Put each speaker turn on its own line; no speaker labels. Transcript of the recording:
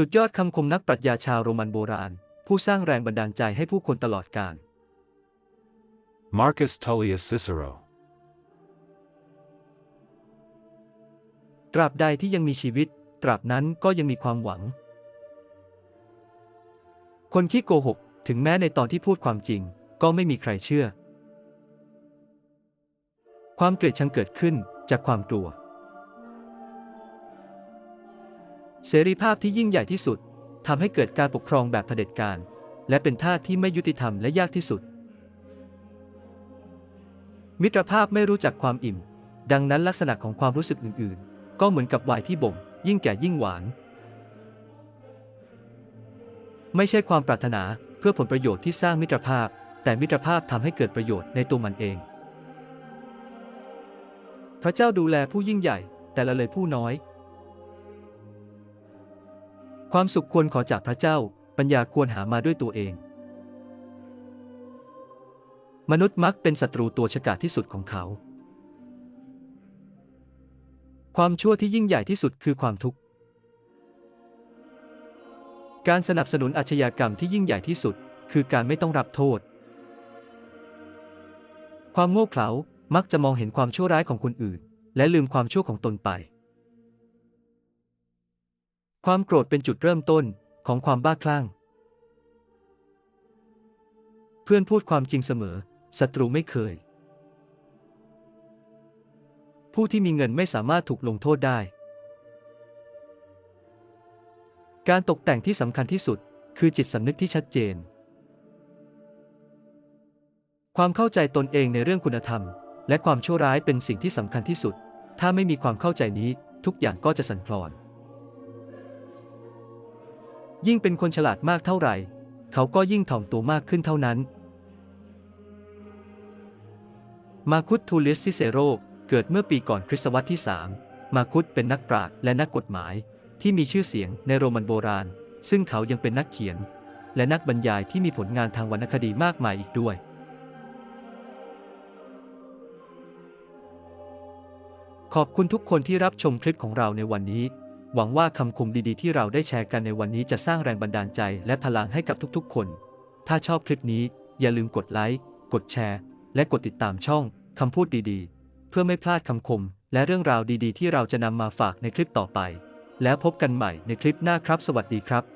สุดยอดคำคมนักปรัชญาชาวโรมันโบราณ ผู้สร้างแรงบันดาลใจให้ผู้คนตลอดกาล
Marcus Tullius Cicero.
ตราบใดที่ยังมีชีวิต ตราบนั้นก็ยังมีความหวัง คนขี้โกหก ถึงแม้ในตอนที่พูดความจริง ก็ไม่มีใครเชื่อ ความเกลียดชังเกิดขึ้นจากความกลัว เสรีภาพที่ยิ่งใหญ่ที่สุดทำให้เกิดการปกครองแบบเผด็จการ และเป็นท่าที่ไม่ยุติธรรมและยากที่สุด มิตรภาพไม่รู้จักความอิ่ม ดังนั้นลักษณะของความรู้สึกอื่น ๆ ก็เหมือนกับไวน์ที่บ่ม ยิ่งแก่ยิ่งหวาน ไม่ใช่ความปรารถนาเพื่อผลประโยชน์ที่สร้างมิตรภาพ แต่มิตรภาพทำให้เกิดประโยชน์ในตัวมันเอง พระเจ้าดูแลผู้ยิ่งใหญ่แต่ละเลยผู้น้อย ความสุขควรขอจากพระเจ้า ปัญญาควรหามาด้วยตัวเอง มนุษย์มักเป็นศัตรูตัวฉกาจที่สุดของเขา ความชั่วที่ยิ่งใหญ่ที่สุดคือความทุกข์ การสนับสนุนอาชญากรรมที่ยิ่งใหญ่ที่สุด คือการไม่ต้องรับโทษ ความโง่เขลามักจะมองเห็นความชั่วร้ายของคนอื่น และลืมความชั่วของตนไป ความโกรธเป็นจุดเริ่มต้นของความบ้าคลั่ง เพื่อนพูดความจริงเสมอ ศัตรูไม่เคย ผู้ที่มีเงินไม่สามารถถูกลงโทษได้ การตกแต่งที่สำคัญที่สุด คือจิตสำนึกที่ชัดเจน ความเข้าใจตนเองในเรื่องคุณธรรม และความชั่วร้ายเป็นสิ่งที่สำคัญที่สุด ถ้าไม่มีความเข้าใจนี้ทุกอย่างก็จะสั่นคลอน ยิ่งเป็นคนฉลาดมากเท่าไหร่ เขาก็ยิ่งถ่อมตัวมากขึ้นเท่านั้น มาคุสทูลิสซิเซโรเกิดเมื่อปีก่อนคริสตศตวรรษที่ 3 มาคุสเป็นนักปราชญ์และนักกฎหมาย ที่มีชื่อเสียงในโรมันโบราณ ซึ่งเขายังเป็นนักเขียน และนักบรรยายที่มีผลงานทางวรรณคดีมากมายอีกด้วยขอบคุณทุกคนที่รับชมคลิปของเราในวันนี้ หวังว่าคำคมดีๆที่เราได้แชร์กันในวันนี้จะสร้างแรงบันดาลใจและพลังให้กับทุกๆ คน ถ้าชอบคลิปนี้อย่าลืมกดไลค์ กดแชร์ และกดติดตามช่องคำพูดดีๆ เพื่อไม่พลาดคำคม และเรื่องราวดีๆ ที่เราจะนำมาฝากในคลิปต่อไป แล้วพบกันใหม่ในคลิปหน้าครับ สวัสดีครับ